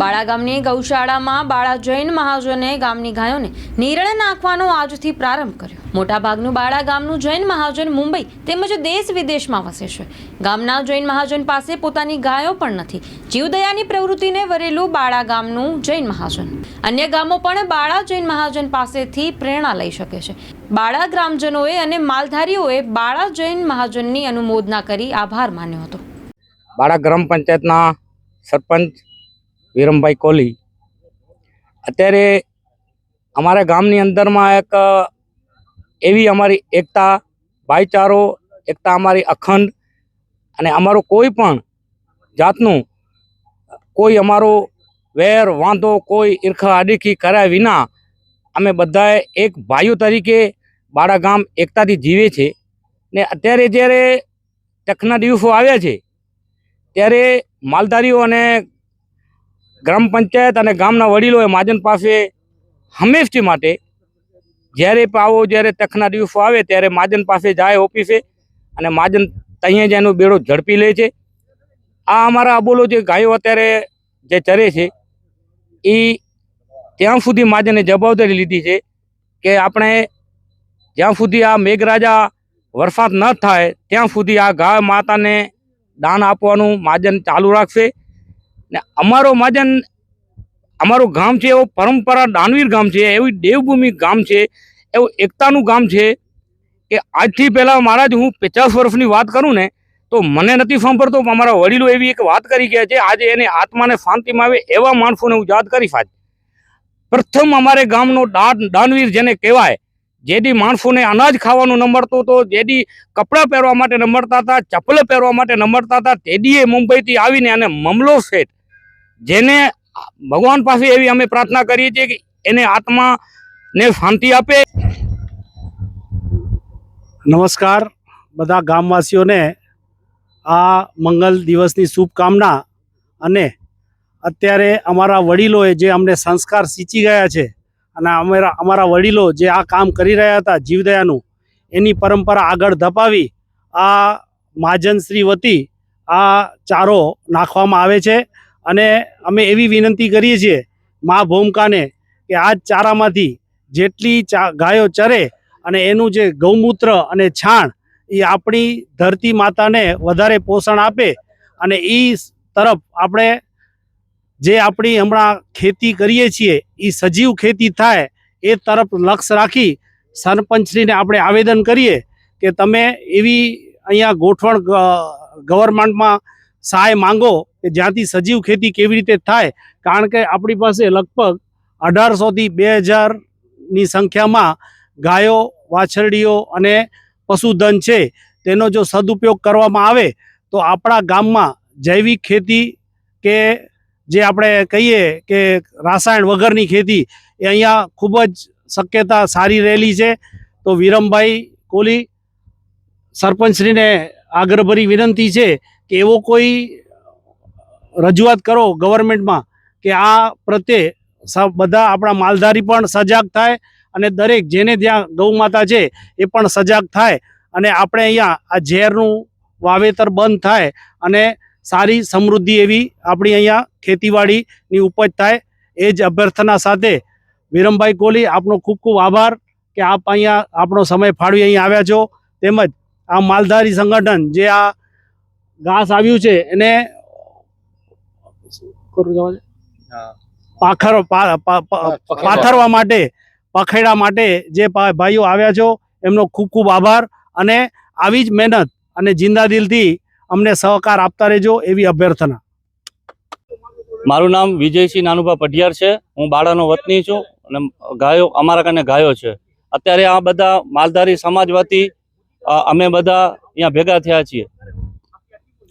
બાળા ગામની ગૌશાળામાં બાળા જૈન મહાજને ગામની ગાયોને નીરણે નાખવાનો આજથી પ્રારંભ કર્યો. મોટાભાગનું બાળા ગામનું જૈન મહાજન મુંબઈ તેમજ દેશ વિદેશમાં વસે છે. ગામના જૈન મહાજન પાસે પોતાની ગાયો પણ નથી. જીવદયાની પ્રવૃત્તિને વરેલું બાળા ગામનું જૈન મહાજન. અન્ય ગામો પણ બાળા જૈન મહાજન પાસેથી પ્રેરણા લઈ શકે છે. બાળા ગ્રામજનોએ અને માલધારીઓએ બાળા જૈન મહાજનની અનુમોદના કરી આભાર માન્યો હતો. બાળા ગ્રામ પંચાયતના સરપંચ વિરમભાઈ કોહલી. અત્યારે અમારા ગામની અંદરમાં એક એવી અમારી એકતા ભાઈચારો, એકતા અમારી અખંડ અને અમારું કોઈ પણ જાતનું, કોઈ અમારો વેર, વાંધો, કોઈ ઈર્ખા આડીખી કર્યા વિના અમે બધાએ એક ભાઈઓ તરીકે બાળા ગામ એકતાથી જીવે છે. ને અત્યારે જ્યારે તકના દિવસો આવ્યા છે, ત્યારે માલધારીઓ અને ગ્રામ પંચાયત અને ગામના વડીલોએ મહાજન પાસે હંમેશથી માટે જ્યારે આવો, જ્યારે તખના દિવસો આવે ત્યારે મહાજન પાસે જાય ઓફિસે અને મહાજન ત્યાં જ એનો બેડો ઝડપી લે છે. આ અમારા અબોલો જે ગાયો અત્યારે જે ચરે છે, એ ત્યાં સુધી મહાજને જવાબદારી લીધી છે કે આપણે જ્યાં સુધી આ મેઘરાજા વરસાદ ન થાય, ત્યાં સુધી આ ગાય માતાને દાન આપવાનું મહાજન ચાલુ રાખશે. ને અમારો મહાજન અમારું ગામ છે, એવો પરંપરા દાનવીર ગામ છે, એવી દેવભૂમિ ગામ છે, એવું એકતાનું ગામ છે, કે આજથી પહેલાં મહારાજ હું પચાસ વર્ષની વાત કરું ને, તો મને નથી સાંભળતો અમારા વડીલો એવી એક વાત કરી ગયા છે, આજે એને આત્માને શાંતિમાં આવે એવા માણસોને હું યાદ કરીશ આજ. પ્રથમ અમારે ગામનો દાન, દાનવીર જેને કહેવાય જેથી માણસોને અનાજ ખાવાનું ન મળતું તો જેથી કપડાં પહેરવા માટે ન હતા, ચપ્પલ પહેરવા માટે ન મળતા હતા, તેદીએ મુંબઈથી આવીને અને મમલો શેઠ જેને ભગવાન પાસે એવી અમે પ્રાર્થના કરીએ છીએ કે એને આત્માને શાંતિ આપે. નમસ્કાર બધા ગામવાસીઓને આ મંગલ દિવસની શુભકામના અને અત્યારે અમારા વડીલોએ જે અમને સંસ્કાર સિંચી ગયા છે અને અમારા અમારા વડીલો જે આ કામ કરી રહ્યા હતા જીવદયાનું, એની પરંપરા આગળ ધપાવી આ મહાજનશ્રી વતી આ ચારો નાખવામાં આવે છે. અને અમે એવી વિનંતી કરીએ છીએ મા ભૂમકાને કે આ ચારામાંથી જેટલી ગાયો ચરે અને એનું જે ગૌમૂત્ર અને છાણ એ આપણી ધરતી માતાને વધારે પોષણ આપે અને એ તરફ આપણે જે આપણી હમણાં ખેતી કરીએ છીએ એ સજીવ ખેતી થાય, એ તરફ લક્ષ રાખી સરપંચશ્રીને આપણે આવેદન કરીએ કે તમે એવી અહીંયા ગોઠવણ ગવર્મેન્ટમાં સહાય માંગો કે જ્યાંથી સજીવ ખેતી કેવી રીતે થાય, કારણ કે આપણી પાસે લગભગ અઢારસોથી બે હજારની સંખ્યામાં ગાયો, વાછરડીઓ અને પશુધન છે. તેનો જો સદુપયોગ કરવામાં આવે, તો આપણા ગામમાં જૈવિક ખેતી કે જે આપણે કહીએ કે રાસાયણ વગરની ખેતી, એ અહીંયા ખૂબ જ શક્યતા સારી રહેલી છે. તો વિરમભાઈ કોલી સરપંચશ્રીને આગ્રહભરી વિનંતી છે કે એવો કોઈ રજૂઆત કરો ગવર્મેન્ટમાં કે આ પ્રત્યે બધા આપણા માલધારી પણ સજાગ થાય અને દરેક જેને ત્યાં ગૌ માતા છે એ પણ સજાગ થાય અને આપણે અહીંયા આ ઝેરનું વાવેતર બંધ થાય અને સારી સમૃદ્ધિ એવી આપણી અહીંયા ખેતીવાડીની ઉપજ થાય એ જ અભ્યર્થના સાથે વિરમભાઈ કોહલી, આપનો ખૂબ ખૂબ આભાર કે આપ અહીંયા આપણો સમય ફાળવી અહીં આવ્યા છો તેમજ આ માલધારી સંગઠન જે આ ઘાસ આવ્યું છે એને? પાખર પાથરવા માટે પખેડા માટે જે ભાઈઓ આવ્યા છો એમનો ખૂબ ખૂબ આભાર અને આવી જ મહેનત અને જિંદા દિલથી અમને સહકાર આપતા રહેજો એવી અભ્યર્થના. મારું નામ વિજયસિંહ નાનુભા પઢિયાર છે. હું બાળાનો વતની છું અને ગાયો અમારા કને ગાયો છે. અત્યારે આ બધા માલધારી સમાજ વતી અમે બધા અહીંયા ભેગા થયા છીએ.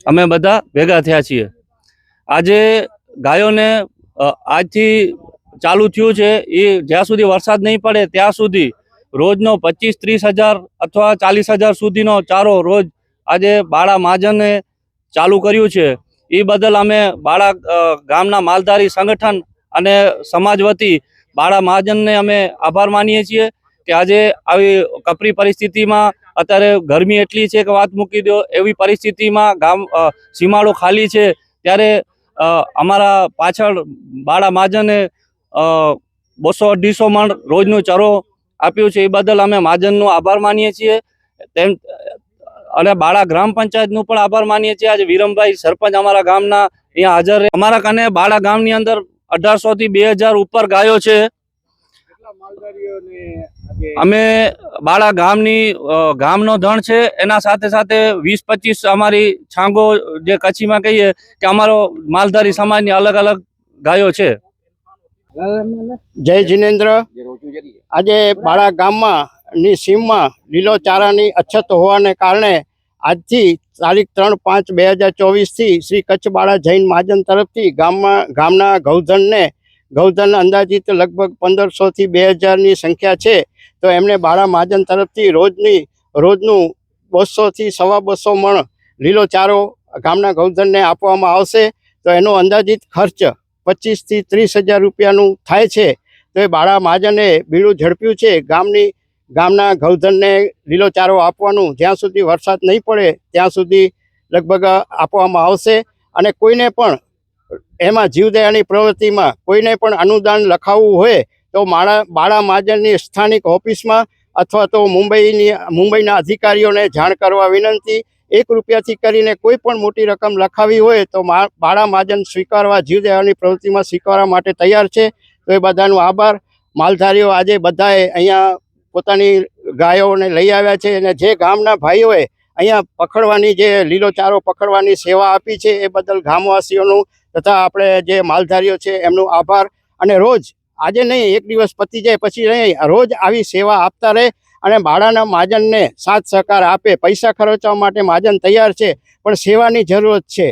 અમે બધા ભેગા થયા છીએ. આજે ગાયોને આજથી ચાલુ થયું છે, એ જ્યાં સુધી વરસાદ નહીં પડે ત્યાં સુધી રોજનો પચીસ ત્રીસ હજાર અથવા ચાલીસ હજાર સુધીનો ચારો રોજ આજે બાળા મહાજને ચાલુ કર્યું છે. એ બદલ અમે બાળા ગામના માલધારી સંગઠન અને સમાજ વતી બાળા મહાજનને અમે આભાર માનીએ છીએ કે આજે આવી કપરી પરિસ્થિતિમાં અત્યારે ગરમી એટલી છે કે વાત મૂકી દો, એવી પરિસ્થિતિમાં ગામ સીમાડો ખાલી છે. ત્યારે અમારા પાછળ બાળા મહાજને બસો અઢીસો મણ રોજનો ચરો આપ્યું છે. એ બદલ અમે મહાજનનો આભાર માનીએ છીએ. તેમ, અને બાળા ગ્રામ પંચાયતનું પણ આભાર માનીએ છીએ. આજે વિરમભાઈ સરપંચ અમારા ગામના અહીંયા હાજર અમારા કને બાળા ગામની અંદર અઢારસો થી બે હજાર ઉપર ગાયો છે. અમે બાળા ગામની ગામનો ધણ છે. એના સાથે સાથે વીસ પચીસ અમારી છાંગો જે કચ્છીમાં કહીએ કે અમારો માલધારી સમાજની અલગ અલગ ગાયો છે. જય જિનેન્દ્ર. આજે બાળા ગામમાં ની સીમમાં લીલો ચારાની અછત હોવાને કારણે આજથી તારીખ ત્રણ પાંચ બે હજાર ચોવીસથી શ્રી કચ્છ બાળા જૈન મહાજન તરફથી ગામમાં ગામના ગૌધનને ગૌધન અંદાજિત લગભગ પંદરસોથી બે હજારની સંખ્યા છે. તો એમણે બાળા મહાજન તરફથી રોજની, રોજનું બસોથી સવા બસો મણ લીલો ચારો ગામના ગૌધનને આપવામાં આવશે. તો એનો અંદાજિત ખર્ચ પચીસથી ત્રીસ હજાર રૂપિયાનું થાય છે. તો એ બાળા મહાજને બીડું ઝડપ્યું છે. ગામની, ગામના ગૌધનને લીલો ચારો આપવાનું જ્યાં સુધી વરસાદ નહીં પડે ત્યાં સુધી લગભગ આપવામાં આવશે. અને કોઈને પણ એમાં જીવદયાની પ્રવૃત્તિમાં કોઈને પણ અનુદાન લખાવવું હોય તો માળા બાળા મહાજનની સ્થાનિક ઓફિસમાં અથવા તો મુંબઈની, મુંબઈના અધિકારીઓને જાણ કરવા વિનંતી. એક રૂપિયાથી કરીને કોઈ પણ મોટી રકમ લખાવી હોય તો બાળા મહાજન સ્વીકારવા જીવદયાની પ્રવૃત્તિમાં સ્વીકારવા માટે તૈયાર છે. તો એ બધાનો આભાર. માલધારીઓ આજે બધાએ અહીંયા પોતાની ગાયોને લઈ આવ્યા છે અને જે ગામના ભાઈઓએ અહીંયા પકડવાની જે લીલો ચારો પકડવાની સેવા આપી છે એ બદલ ગામવાસીઓનું તથા આપણે જે માલધારીઓ છે એમનો આભાર. અને રોજ આજે નહીં એક દિવસ પતી જાય પછી નહીં. રોજ આવી સેવા આપતા રહે અને બાળાના મહાજનને સાથ સહકાર આપે. પૈસા ખર્ચવા માટે મહાજન તૈયાર છે પણ સેવાની જરૂરત છે.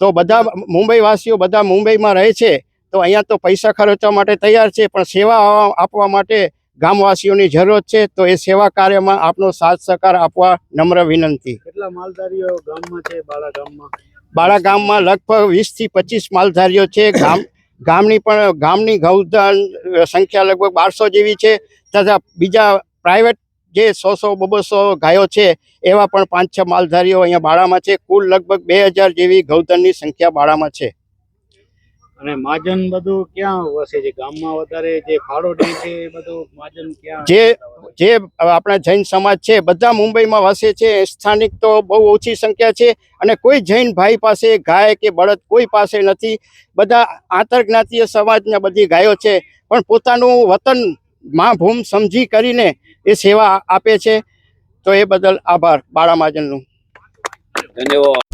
તો બધા મુંબઈવાસીઓ બધા મુંબઈમાં રહે છે તો અહીંયા તો પૈસા ખર્ચવા માટે તૈયાર છે પણ સેવા આપવા માટે ગામવાસીઓની જરૂરત છે તો એ સેવા કાર્યમાં આપનો સાથ સહકાર આપવા નમ્ર વિનંતી. કેટલા માલધારીઓ ગામમાં છે બાળા ગામમાં? બાળા ગામમાં લગભગ વીસથી પચીસ માલધારીઓ છે ગામ ગામની પણ, ગામની ગૌધન સંખ્યા લગભગ બારસો જેવી છે, તથા બીજા પ્રાઇવેટ જે સો સો બબસો ગાયો છે, એવા પણ પાંચ છ માલધારીઓ અહીંયા બાળામાં છે. કુલ લગભગ બે હજાર જેવી ગૌધનની સંખ્યા બાળામાં છે. અને મહાજન બધું ક્યાં વસે છે? ગામમાં વધારે જે ફાળો દે છે એ બધું માજન ક્યાં જે જે આપણા જૈન સમાજ છે બધા મુંબઈમાં વસે છે સ્થાનિક તો બહુ ઓછી સંખ્યા છે અને કોઈ જૈન ભાઈ પાસે ગાય કે બળદ કોઈ પાસે નથી. બધા આંતરજ્ઞાતીય સમાજના બધી ગાયો છે પણ પોતાનું વતનમાં ભૂમ સમજી કરીને એ સેવા આપે છે. તો એ બદલ આભાર બાળા મહાજનનું ધન્યવાદ.